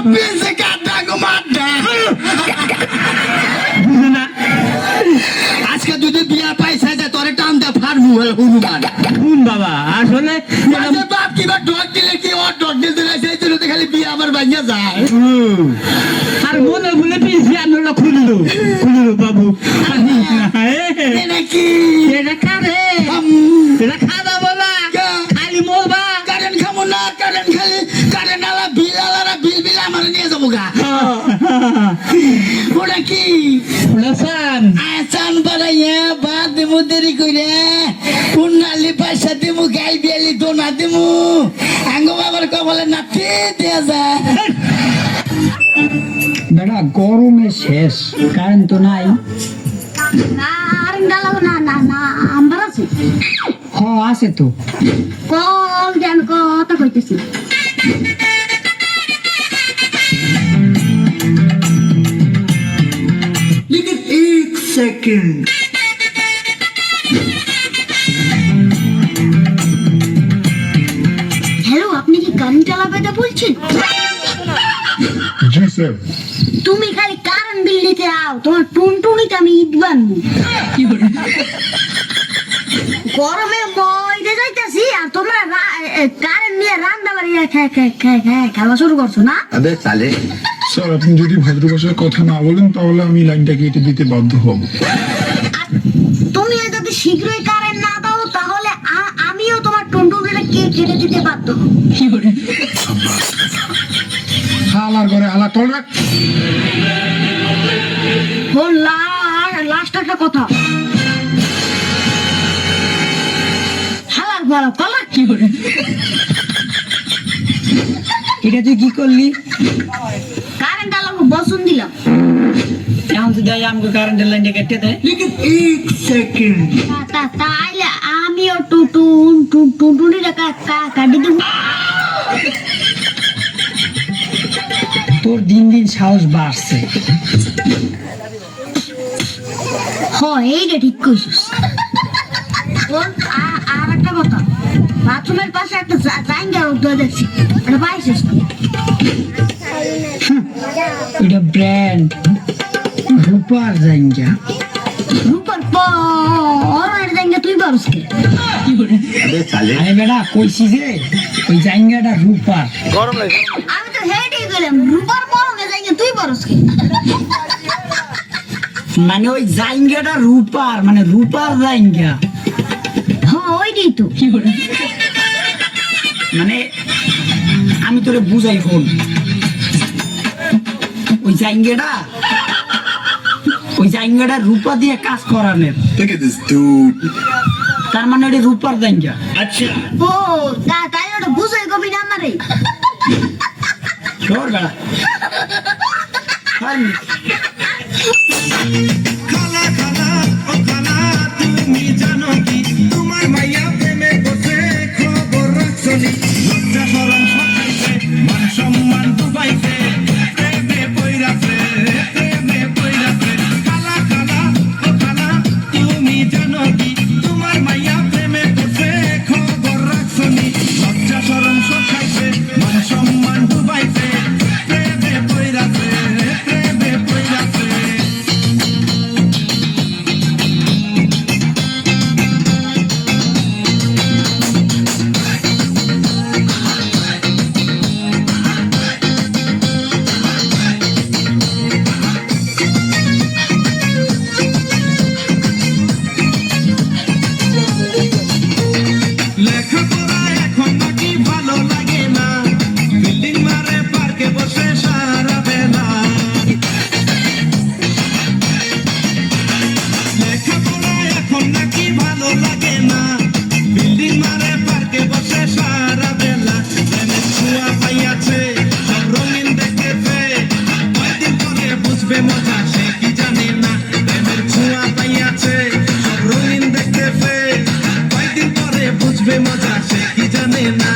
চব্বিশে কাটা গো মাড্ডা আজকে যদি বিয়া পাইছে যে তোরে টান দে ফারমু হনুমান শুন বাবা আসলে আরে বাপ কিবা ডট দিলে কি? ওর ডট দিলে সেই জন্য খালি বিয়া আমার ভাইয়া যায়। আর মনে ভুলে পিছিয়ে আনলো খুললো। খুললো বাবু। নাকি এটা কারে? এটা খাওয়া বলা? কে? খালি মোবা? কারেন্ট খামো না কারেন্ট খালি যাব গা ওটা কি? আসান বাড়াইয়া বাদ দেবো দেরি কইরে। পুনালি পয়সা দিমু গাই বিয়ালি দোনা দিমু। আঙ্গ বাবার কবলে নাতি দেয়া যায়। বেটা গরমে শেষ কারেন্ট তো নাই। না আর না না না আমার আছে? হ আছে তো। কল জান কথা কইতেছি। second. হ্যালো আপনি কি গান চালাবেদা বলছেন? জি স্যার। তুমি খালি কারণ দিল্লিতে আও তোমার টুনটুনিতে আমি ইট বানবো। গরমে মইতে যাইতাছি আর তোমরা কারেন্ট নিয়ে রান্না বাড়ি খেলা শুরু করছ না? আবে চালে স্যার আপনি যদি ভদ্র ভাষায় কথা না বলেন তাহলে আমি লাইনটা কেটে দিতে বাধ্য হব। তুমি যদি শীঘ্রই কারেন্ট না দাও তাহলে আমিও তোমার টুনটুনিটা কে কেটে দিতে বাধ্য হব। হালার ঘরে হালা তল রাখ। শোন লাস্ট একটা কথা। হালার ভালো কলা কি করে? এটা তুই কি করলি? পছন্দিলা এখন যদি আমাকে কারেন্টের লাইনটা কেটে কাটি দেব তোর দিন দিন সাহস বাড়ছে হ এইটা ঠিক কইছিস আর একটা কথা বাথরুমের পাশে একটা জাঙ্গা দেখছি এটা পাইছিস এটা ব্র্যান্ড রূপার জাইঙ্গা। রূপার পর জায়গা তুই পারস কে? আরে বেটা কইছি যে ওই জাইঙ্গাটা রূপার। আমি তো হেঁটেই গেলাম রূপার পর জায়গা তুই পারস কে? মানে ওই জাইঙ্গাটা রূপার মানে রূপার জাইঙ্গা। হ্যাঁ ওইটাই তো। মানে আমি তোরে বুঝাই ফোন ওই জাইঙ্গাটা ওই জাইঙ্গাটা রূপা দিয়ে কাজ করানোর Look at this dude. তার মানে ওটা রূপার জাইঙ্গা ও তা তাই ওটা বুঝাই কবি না আমারে? বেড়া। হয় খালা খালা ও খালা তুমি জানো আসবে মজা, সে কি জানে না। প্রেমের ছোঁয়া তাই আছে, সব রঙিন দেখতে পরে বুঝবে মজা, সে কি জানে না।